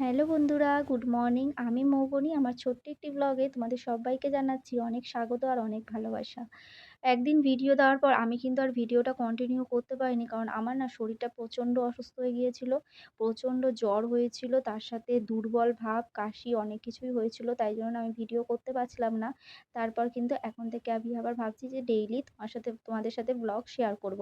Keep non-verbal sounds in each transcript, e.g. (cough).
Hello বন্ধুরা, good morning. আমি মৌবনি, আমার ছোট্ট একটি ব্লগে তোমাদের সবাইকে জানাচ্ছি অনেক স্বাগত আর অনেক ভালোবাসা। একদিন ভিডিও দেওয়ার পর আমি কিন্তু আর ভিডিওটা কন্টিনিউ করতে পারিনি, কারণ আমার না শরীরটা প্রচণ্ড অসুস্থ হয়ে গিয়েছিল, প্রচণ্ড জ্বর হয়েছিল, তার সাথে দুর্বল ভাব, কাশি, অনেক কিছুই হয়েছিল, তাই জন্য আমি ভিডিও করতে পারছিলাম না। তারপর কিন্তু এখন থেকে আমি আবার ভাবছি যে ডেইলি তোমার সাথে, তোমাদের সাথে ব্লগ শেয়ার করব।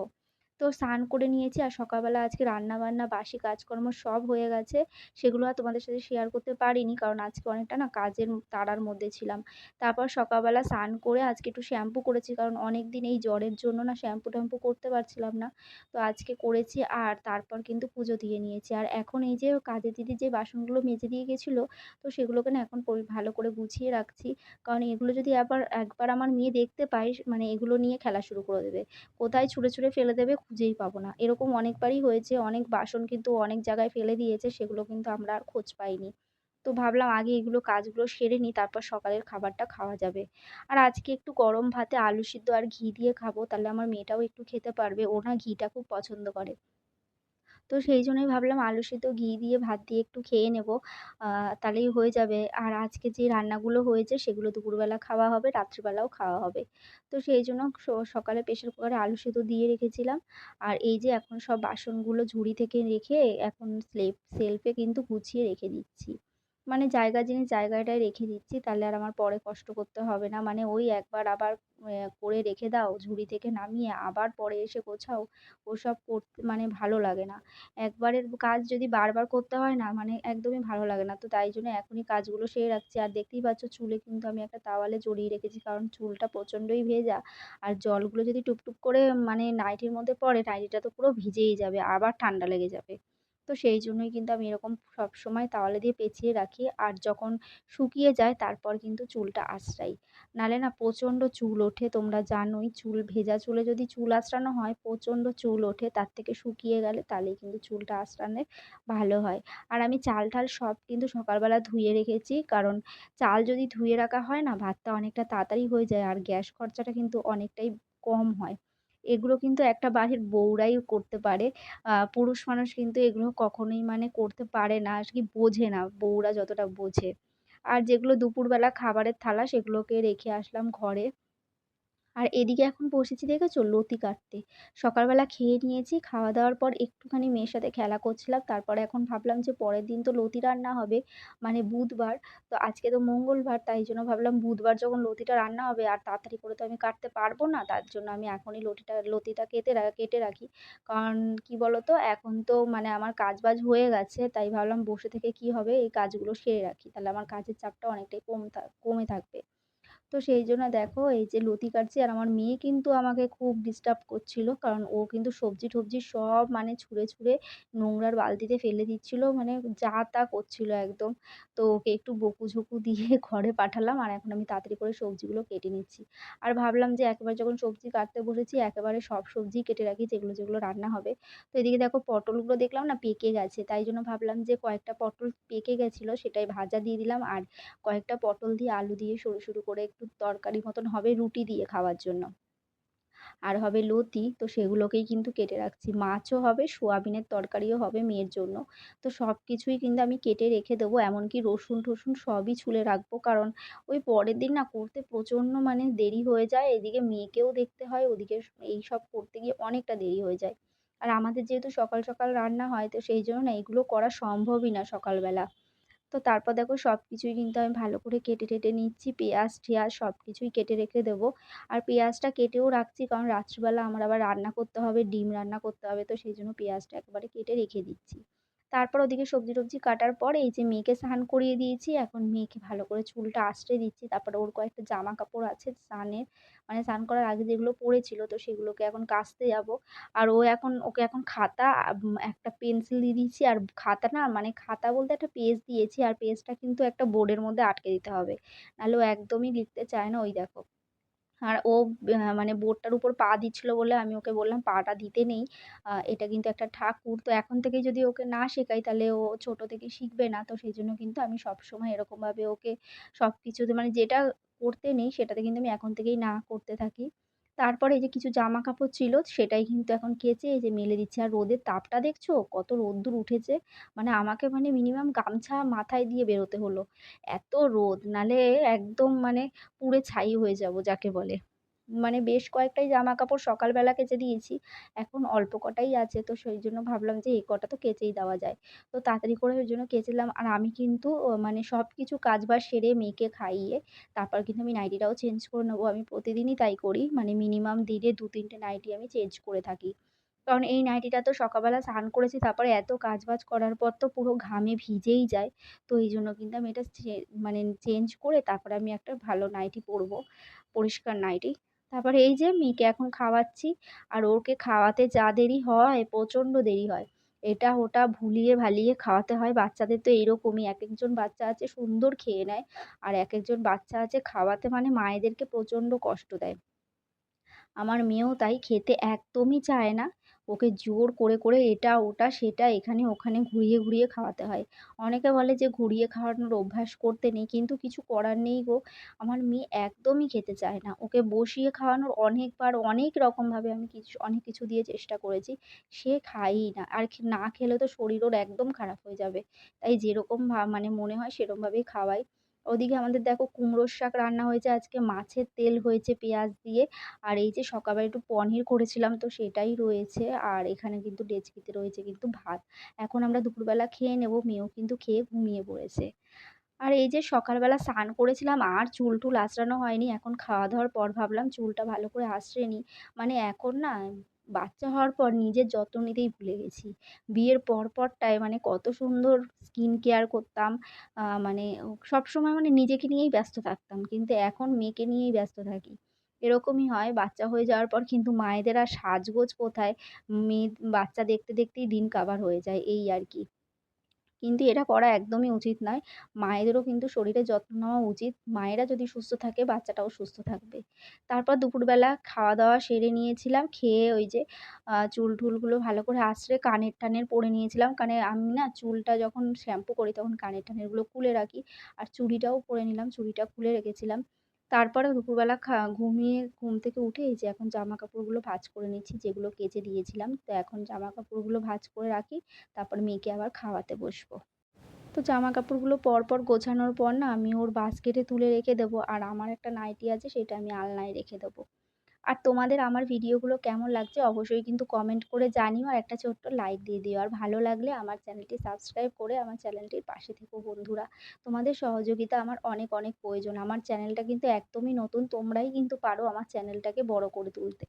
তো স্নান করে নিয়েছি আর সকালবেলা আজকে রান্না বান্না বাসি কাজকর্ম সব হয়ে গেছে। সেগুলো আর তোমাদের সাথে শেয়ার করতে পারিনি কারণ আজকে অনেকটা না কাজের তাড়ার মধ্যে ছিলাম। তারপর সকালবেলা স্নান করে আজকে একটু শ্যাম্পু করেছি কারণ অনেক দিন এই জ্বরের জন্য না শ্যাম্পু ট্যাম্পু করতে পারছিলাম না। তো আজকে করেছি আর তারপর কিন্তু পুজো দিয়ে নিয়েছি। আর এখন এই যে কাজের দিদি যে বাসনগুলো মেজে দিয়ে গেছিল, তো সেগুলোকে না এখন ভালো করে গুছিয়ে রাখছি। কারণ এগুলো যদি আবার একবার আমার মেয়ে দেখতে পায় মানে এগুলো নিয়ে খেলা শুরু করে দেবে। কোথায় ছুঁড়ে ছুঁড়ে ফেলে দেবে খুঁজেই পাবো না। এরকম অনেকবারই হয়েছে, অনেক বাসন কিন্তু অনেক জায়গায় ফেলে দিয়েছে, সেগুলো কিন্তু আমরা আর খোঁজ পাইনি। তো ভাবলাম আগে এগুলো কাজগুলো সেরে নিই, তারপর সকালের খাবারটা খাওয়া যাবে। আর আজকে একটু গরম ভাতে আলু সিদ্ধ আর ঘি দিয়ে খাব, তাহলে আমার মেয়েটাও একটু খেতে পারবে, ও না ঘিটা খুব পছন্দ করে। তো সেই জন্যই ভাবলাম আলু সিদ্ধ ঘি দিয়ে ভাত দিয়ে একটু খেয়ে নেব। তাহলেই হয়ে যাবে। আর আজকে যে রান্নাগুলো হয়েছে সেগুলো দুপুরবেলা খাওয়া হবে, রাত্রিবেলাও খাওয়া হবে। তো সেই জন্য সকালে প্রেসার কুকারে আলু সিদ্ধ দিয়ে রেখেছিলাম। আর এই যে এখন সব বাসনগুলো ঝুড়ি থেকে রেখে এখন স্লেপ, সেলফে কিন্তু গুছিয়ে রেখে দিচ্ছি। মানে জায়গা জিনিস জায়গাটায় রেখে দিচ্ছি, তাহলে আর আমার পরে কষ্ট করতে হবে না। মানে ওই একবার আবার করে রেখে দাও, ঝুড়ি থেকে নামিয়ে আবার পরে এসে গোছাও, ওসব করতে মানে ভালো লাগে না। একবারের কাজ যদি বারবার করতে হয় না মানে একদমই ভালো লাগে না। তো তাই জন্য এখনই কাজগুলো সেরে রাখছি। আর দেখতেই পাচ্ছ, চুলে কিন্তু আমি একটা তাওয়ালে জড়িয়ে রেখেছি, কারণ চুলটা প্রচণ্ডই ভেজা। আর জলগুলো যদি টুপটুপ করে মানে নাইটির মধ্যে পড়ে, নাইটিটা তো পুরো ভিজেই যাবে, আবার ঠান্ডা লেগে যাবে। তো সেই জন্যই কিন্তু আমি এরকম সবসময় তাওয়ালে দিয়ে পেঁচিয়ে রাখি। আর যখন শুকিয়ে যায় তারপর কিন্তু চুলটা আঁচড়াই। নাহলে না প্রচণ্ড চুল ওঠে, তোমরা জানোই চুল, ভেজা চুলে যদি চুল আঁচড়ানো হয়, প্রচণ্ড চুল ওঠে, তার থেকে শুকিয়ে গেলে তাহলেই কিন্তু চুলটা আঁচড়ালে ভালো হয়। আর আমি চাল ঠাল সব কিন্তু সকালবেলা ধুয়ে রেখেছি, কারণ চাল যদি ধুয়ে রাখা হয় না, ভাতটা অনেকটা তাড়াতাড়ি হয়ে যায়, আর গ্যাস খরচাটা কিন্তু অনেকটাই কম হয়। এগুলো কিন্তু একটা বাড়ির বউরাই করতে পারে। পুরুষ মানুষ কিন্তু এগুলো কখনোই মানে করতে পারে না আর কি বোঝে না, বউরা যতটা বোঝে। আর যেগুলো দুপুরবেলা খাবারের থালা সেগুলোকে রেখে আসলাম ঘরে। আর এদিকে এখন বসেছি দেখেছ লতি কাটতে। সকালবেলা খেয়ে নিয়েছি, খাওয়া দাওয়ার পর একটুখানি মেয়ের সাথে খেলা করছিলাম, তারপরে এখন ভাবলাম যে পরের দিন তো লতি রান্না হবে মানে বুধবার। তো আজকে তো মঙ্গলবার, তাই জন্য ভাবলাম বুধবার যখন লতিটা রান্না হবে আর তাড়াতাড়ি করে তো আমি কাটতে পারব না, তার জন্য আমি এখনই লতিটা লতিটা কেটে কেটে রাখি। কারণ কি বলো তো এখন তো মানে আমার কাজ বাজ হয়ে গেছে, তাই ভাবলাম বসে থেকে কি হবে, এই কাজগুলো সেরে রাখি। তাহলে আমার কাজের চাপটা অনেকটাই কম কমে থাকবে। তো সেই জন্য দেখো, এই যে লতি কাটছি আর আমার মেয়ে কিন্তু আমাকে খুব ডিস্টার্ব করছিল। কারণ ও কিন্তু সবজি টবজি সব মানে ছুঁড়ে ছুঁড়ে নোংরার বালতিতে ফেলে দিচ্ছিল মানে যা তা করছিল একদম। তো ওকে একটু বকুঝুকু দিয়ে (laughs) ঘরে পাঠালাম আর এখন আমি তাড়াতাড়ি করে সবজিগুলো কেটে নিচ্ছি। আর ভাবলাম যে একেবারে যখন সবজি কাটতে বসেছি, একেবারে সব সবজিই কেটে রাখি, যেগুলো যেগুলো রান্না হবে। তো এদিকে দেখো পটলগুলো দেখলাম না পেকে গেছে, তাই জন্য ভাবলাম যে কয়েকটা পটল পেকে গেছিল, সেটাই ভাজা দিয়ে দিলাম। আর কয়েকটা পটল দিয়ে আলু দিয়ে সরু সরু করে একটু তরকারি মতন হবে রুটি দিয়ে খাওয়ার জন্য। আর হবে লতি, তো সেগুলোকেই কিন্তু কেটে রাখছি। মাছও হবে, সোয়াবিনের তরকারিও হবে মেয়ের জন্য। তো সব কিছুই কিন্তু আমি কেটে রেখে দেবো, এমনকি রসুন টসুন সবই ছুলে রাখব। কারণ ওই পরের দিন না করতে প্রচণ্ড মানে দেরি হয়ে যায়। এদিকে মেয়েকেও দেখতে হয়, ওদিকে এই সব করতে গিয়ে অনেকটা দেরি হয়ে যায়। আর আমাদের যেহেতু সকাল সকাল রান্না হয়, তো সেই জন্য না এগুলো করা সম্ভবই না সকালবেলা। তো তারপর দেখো সব কিছুই কিন্তু আমি ভালো করে কেটে টেটে নিচ্ছি। পেঁয়াজ, টেয়াজ সব কিছুই কেটে রেখে দেবো। আর পেঁয়াজটা কেটেও রাখছি কারণ রাত্রিবেলা আমার আবার রান্না করতে হবে, ডিম রান্না করতে হবে, তো সেই জন্য পেঁয়াজটা একবারে কেটে রেখে দিচ্ছি। তারপর ওদিকে সবজি টবজি কাটার পর এই যে মেয়েকে স্নান করিয়ে দিয়েছি, এখন মেয়েকে ভালো করে চুলটা আঁচড়ে দিচ্ছি। তারপরে ওর কয়েকটা জামা কাপড় আছে স্নানের মানে স্নান করার আগে যেগুলো পড়েছিল তো সেগুলোকে এখন কাচতে যাব। আর ও এখন, ওকে এখন খাতা একটা পেন্সিল দিয়ে দিয়েছি। আর খাতা না মানে খাতা বলতে একটা পেজ দিয়েছি। আর পেজটা কিন্তু একটা বোর্ডের মধ্যে আটকে দিতে হবে। নাহলে ও একদমই লিখতে চায় না। ওই দেখো। আর ও মানে বোর্ডটার উপর পা দিচ্ছিল বলে আমি ওকে বললাম, পাটা দিতে নেই এটা কিন্তু একটা ঠাকুর। তো এখন থেকে যদি ওকে না শেখাই তাহলে ও ছোট থেকে শিখবে না। তো সেই জন্য কিন্তু আমি সবসময় এরকমভাবে ওকে সব কিছুতে মানে যেটা করতে নেই সেটাতে কিন্তু আমি এখন থেকেই না করতে থাকি। তারপরে এই যে কিছু জামা কাপড় ছিল, সেটাই কিন্তু এখন কেচে এই যে মেলে দিচ্ছে আর রোদের তাপটা দেখছ? কত রোদ্দুর উঠেছে। মানে আমাকে মানে মিনিমাম গামছা মাথায় দিয়ে বেরোতে হলো। এত রোদ নাহলে একদম মানে পুড়ে ছাই হয়ে যাব, যাকে বলে। মানে বেশ কয়েকটাই জামাকাপড় সকালবেলা কেচে দিয়েছি। এখন অল্প কটাই আছে। তো সেই জন্য ভাবলাম যে এই কটা তো কেচেই দেওয়া যায়। তো তাড়াতাড়ি করে ওই জন্য কেচে দিলাম। আর আমি কিন্তু মানে সব কিছু কাজ কাজবাজ সেরে মেয়েকে খাইয়ে, তারপর কিন্তু আমি নাইটিটাও চেঞ্জ করে নেব। আমি প্রতিদিনই তাই করি। মানে মিনিমাম দিনে দু তিনটে নাইটি আমি চেঞ্জ করে থাকি। কারণ এই নাইটিটা তো সকালবেলা স্নান করেছি, তারপরে এত কাজবাজ করার পর তো পুরো ঘামে ভিজেই যায়। তো এই জন্য কিন্তু আমি এটা মানে চেঞ্জ করে তারপরে আমি একটা ভালো নাইটি পরবো। পরিষ্কার নাইটি। তারপরে এই যে মেয়েকে এখন খাওয়াচ্ছি। আর ওকে খাওয়াতে যা দেরি হয়, প্রচণ্ড দেরি হয়। এটা ওটা ভুলিয়ে ভালিয়ে খাওয়াতে হয়। বাচ্চাদের তো এইরকমই এক একজন বাচ্চা আছে সুন্দর খেয়ে নেয়। আর এক একজন বাচ্চা আছে খাওয়াতে মানে মায়েদেরকে প্রচণ্ড কষ্ট দেয়। আমার মেয়েও তাই খেতে একদমই চায় না। ওকে জোর করে, করে এটা ওটা সেটা এখানে ওখানে ঘুরিয়ে, ঘুরিয়ে খাওয়াতে হয়। অনেকে বলে যে ঘুরিয়ে খাওয়ানোর অভ্যাস করতে নেই কিন্তু কিছু করার নেই গো। আমার মেয়ে একদমই খেতে চায় না। ওকে বসিয়ে খাওয়ানোর অনেকবার অনেক রকমভাবে আমি কিছু অনেক কিছু দিয়ে চেষ্টা করেছি। সে খায়ই না। আর না খেলে তো শরীর ওর একদম খারাপ হয়ে যাবে। তাই যেরকম মানে মনে হয় সেরকমভাবেই খাওয়াই। ওদিকে আমাদের দেখো কুমড়োর শাক রান্না হয়েছে, আজকে মাছের তেল হয়েছে পেঁয়াজ দিয়ে। আর এই যে সকালবেলা একটু পনির করেছিলাম তো সেটাই রয়েছে। আর এখানে কিন্তু ডেচকিতে রয়েছে কিন্তু ভাত। এখন আমরা দুপুরবেলা খেয়ে নেব। মেয়েও কিন্তু খেয়ে ঘুমিয়ে পড়েছে। আর এই যে সকালবেলা স্নান করেছিলাম, আর চুল টুল আঁচড়ানো হয়নি। এখন খাওয়া দাওয়ার পর ভাবলাম চুলটা ভালো করে আঁচড়ে নিই। মানে এখন না বাচ্চা হওয়ার পর নিজের যত্ন নিতেই ভুলে গেছি। বিয়ের পর পরটায় মানে কত সুন্দর স্কিন কেয়ার করতাম। মানে সব সময় মানে নিজেকে নিয়েই ব্যস্ত থাকতাম। কিন্তু এখন মেয়েকে নিয়েই ব্যস্ত থাকি। এরকমই হয় বাচ্চা হয়ে যাওয়ার পর কিন্তু মায়েদের আর সাজগোজ কোথায়? মেয়ে বাচ্চা দেখতে, দেখতেই দিন কাবার হয়ে যায় এই আর কি। কিন্তু এটা করা একদমই উচিত নয়। মায়েদেরও কিন্তু শরীরের যত্ন নেওয়া উচিত। মায়েরা যদি সুস্থ থাকে, বাচ্চাটাও সুস্থ থাকবে। তারপর দুপুরবেলা খাওয়া-দাওয়া সেরে নিয়েছিলাম। খেয়ে ওই যে চুল-টুলগুলো ভালো করে আঁচড়ে কানের-টানের পরে নিয়েছিলাম। কানে, আমি না চুলটা যখন শ্যাম্পু করি তখন কানের-টানেরগুলো খুলে রাখি। আর চুড়িটাও পরে নিলাম। চুড়িটা খুলে রেখেছিলাম। তারপরে দুপুরবেলা খা, ঘুমিয়ে ঘুম থেকে উঠে এই যে এখন জামা কাপড়গুলো ভাজ করে নিচ্ছি যেগুলো কেচে দিয়েছিলাম। তো এখন জামা কাপড়গুলো ভাজ করে রাখি। তারপর মেয়েকে আবার খাওয়াতে বসবো। তো জামা কাপড়গুলো পরপর গোছানোর পর না আমি ওর বাস্কেটে তুলে রেখে দেবো। আর আমার একটা নাইটি আছে সেটা আমি আলনায় রেখে দেবো। আর তোমাদের আমার ভিডিওগুলো কেমন লাগছে অবশ্যই কিন্তু কমেন্ট করে জানিও আর একটা ছোট্ট লাইক দিয়ে দিও। আর ভালো লাগলে আমার চ্যানেলটি সাবস্ক্রাইব করে আমার চ্যানেলটির পাশে থেকো বন্ধুরা। তোমাদের সহযোগিতা আমার অনেক, অনেক প্রয়োজন। আমার চ্যানেলটা কিন্তু একদমই নতুন। তোমরাই কিন্তু পারো আমার চ্যানেলটাকে বড় করে তুলতে।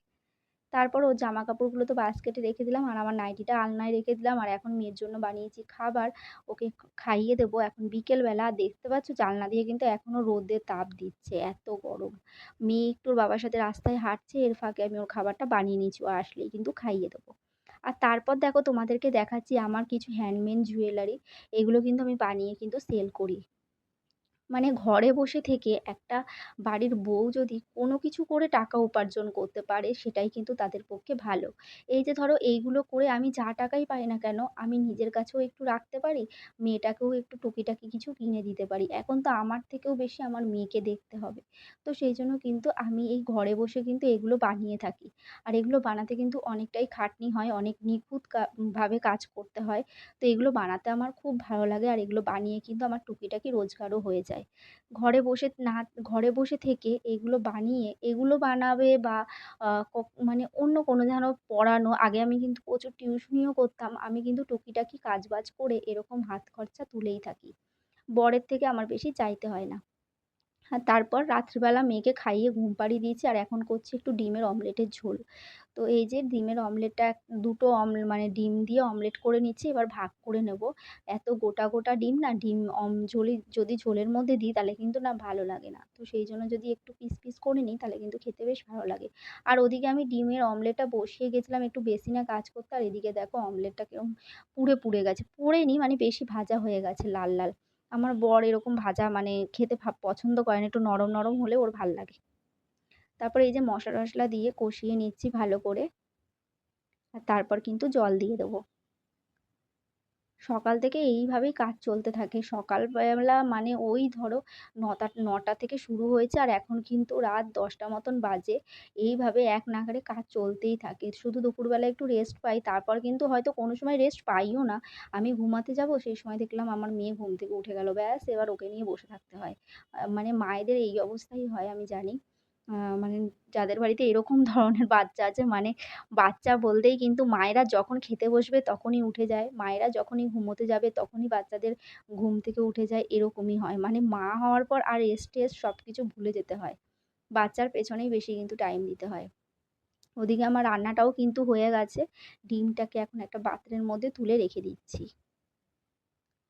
তারপর ওর জামাকাপড়গুলো তো বাস্কেটে রেখে দিলাম আর আমার নাইটিটা আলনায় রেখে দিলাম। আর এখন মেয়ের জন্য বানিয়েছি খাবার। ওকে খাইয়ে দেবো এখন বিকেলবেলা। দেখতে পাচ্ছ জানলা দিয়ে কিন্তু এখনও রোদের তাপ দিচ্ছে। এত গরম। মেয়ে একটু বাবার সাথে রাস্তায় হাঁটছে। এর ফাঁকে আমি ওর খাবারটা বানিয়ে নিচ্ছি। ও আসলেই কিন্তু খাইয়ে দেবো। আর তারপর দেখো তোমাদেরকে দেখাচ্ছি আমার কিছু হ্যান্ডমেড জুয়েলারি। এগুলো কিন্তু আমি বানিয়ে কিন্তু সেল করি। মানে ঘরে বসে থেকে একটা বাড়ির বউ যদি কোনো কিছু করে টাকা উপার্জন করতে পারে সেটাই কিন্তু তাদের পক্ষে ভালো। এই যে ধরো এইগুলো করে আমি যা টাকাই পাই না কেন আমি নিজের কাছেও একটু রাখতে পারি, মেয়েটাকেও একটু টুকিটাকি কিছু কিনে দিতে পারি। এখন তো আমার থেকেও বেশি আমার মেয়েকে দেখতে হবে। তো সেই জন্য কিন্তু আমি এই ঘরে বসে কিন্তু এগুলো বানিয়ে থাকি। আর এগুলো বানাতে কিন্তু অনেকটাই খাটনি হয়, অনেক নিখুঁত ভাবে কাজ করতে হয়। তো এগুলো বানাতে আমার খুব ভালো লাগে আর এগুলো বানিয়ে কিন্তু আমার টুকিটাকি রোজগারও হয়ে যায়। ঘরে বসে না, ঘরে বসে থেকে এগুলো বানিয়ে, এগুলো বানাবে বা মানে অন্য কোনো যেন পড়ানো, আগে আমি কিন্তু প্রচুর টিউশনিও করতাম। আমি কিন্তু টুকিটাকি কাজবাজ করে এরকম হাত খরচা তুলেই থাকি। বরের থেকে আমার বেশি চাইতে হয় না। আর তারপর রাত্রিবেলা মেয়েকে খাইয়ে ঘুম পাড়িয়ে দিয়েছি আর এখন করছি একটু ডিমের অমলেটের ঝোল। তো এই যে ডিমের অমলেটটা দুটো অম মানে ডিম দিয়ে অমলেট করে নিচ্ছি এবার ভাগ করে নেব। এত গোটা, গোটা ডিম না ডিম অম ঝোলে যদি ঝোলের মধ্যে দিই তাহলে কিন্তু না ভালো লাগে না। তো সেই জন্য যদি একটু পিস, পিস করে নিই তাহলে কিন্তু খেতে বেশ ভালো লাগে। আর ওদিকে আমি ডিমের অমলেটটা বসিয়ে গেছিলাম একটু বেশি না কাজ করতে আর এদিকে দেখো অমলেটটা কিরম পুড়ে, পুড়ে গেছে। পোড়েনি মানে বেশি ভাজা হয়ে গেছে লাল, লাল। আমার বর এরকম ভাজা মানে খেতে পছন্দ করে না। একটু নরম, নরম হলে ওর ভালো লাগে। তারপর এই যে মশলা-টশলা দিয়ে কষিয়ে নিচ্ছি ভালো করে। আর তারপর কিন্তু জল দিয়ে দেবো। সকাল থেকে এইভাবেই কাজ চলতে থাকে। সকালবেলা মানে ওই ধরো ৯টা ৯টা থেকে শুরু হয়েছে আর এখন কিন্তু রাত ১০টা মতন বাজে। এইভাবে এক নাগাড়ে কাজ চলতেই থাকে। শুধু দুপুরবেলা একটু রেস্ট পাই। তারপর কিন্তু হয়তো কোনো সময় রেস্ট পাইও না। আমি ঘুমাতে যাব, সেই সময় দেখলাম আমার মেয়ে ঘুম থেকে উঠে গেল। ব্যাস, এবার ওকে নিয়ে বসে থাকতে হয়। মানে মায়েদের এই অবস্থাই হয়, আমি জানি। মানে যাদের বাড়িতে এরকম ধরনের বাচ্চা আছে মানে বাচ্চা বলতেই কিন্তু মায়েরা যখন খেতে বসবে তখনই উঠে যায়। মায়েরা যখনই ঘুমোতে যাবে তখনই বাচ্চাদের ঘুম থেকে উঠে যায়, এরকমই হয়। মানে মা হওয়ার পর আর রেস্ট-টেস্ট সব কিছু ভুলে যেতে হয়। বাচ্চার পেছনেই বেশি কিন্তু টাইম দিতে হয়। ওদিকে আমার রান্নাটাও কিন্তু হয়ে গেছে। ডিমটাকে এখন একটা পাত্রের মধ্যে তুলে রেখে দিচ্ছি।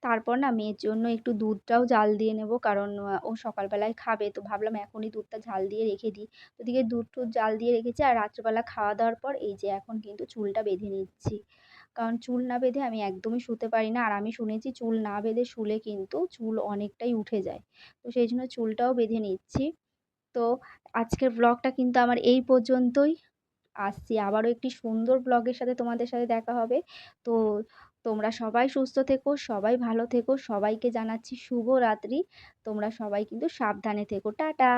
তারপর না মেয়ের জন্য একটু দুধটাও জাল দিয়ে নেব কারণ ও সকালবেলায় খাবে। তো ভাবলাম এখনই দুধটা ঝাল দিয়ে রেখে দিই। ওদিকে দুধ-টুধ জাল দিয়ে রেখেছি আর রাত্রেবেলা খাওয়া-দাওয়ার পর এই যে এখন কিন্তু চুলটা বেঁধে নিচ্ছি। কারণ চুল না বেঁধে আমি একদমই শুতে পারি না। আর আমি শুনেছি চুল না বেঁধে শুলে কিন্তু চুল অনেকটাই উঠে যায়। তো সেই জন্য চুলটাও বেঁধে নিচ্ছি। তো আজকের ব্লগটা কিন্তু আমার এই পর্যন্তই। আসছি আবারও একটি সুন্দর ব্লগের সাথে তোমাদের সাথে দেখা হবে। তো তোমরা সবাই সুস্থ থেকো, সবাই ভালো থেকো। সবাইকে জানাচ্ছি শুভরাত্রি। তোমরা সবাই কিন্তু সাবধানে থেকো। টাটা।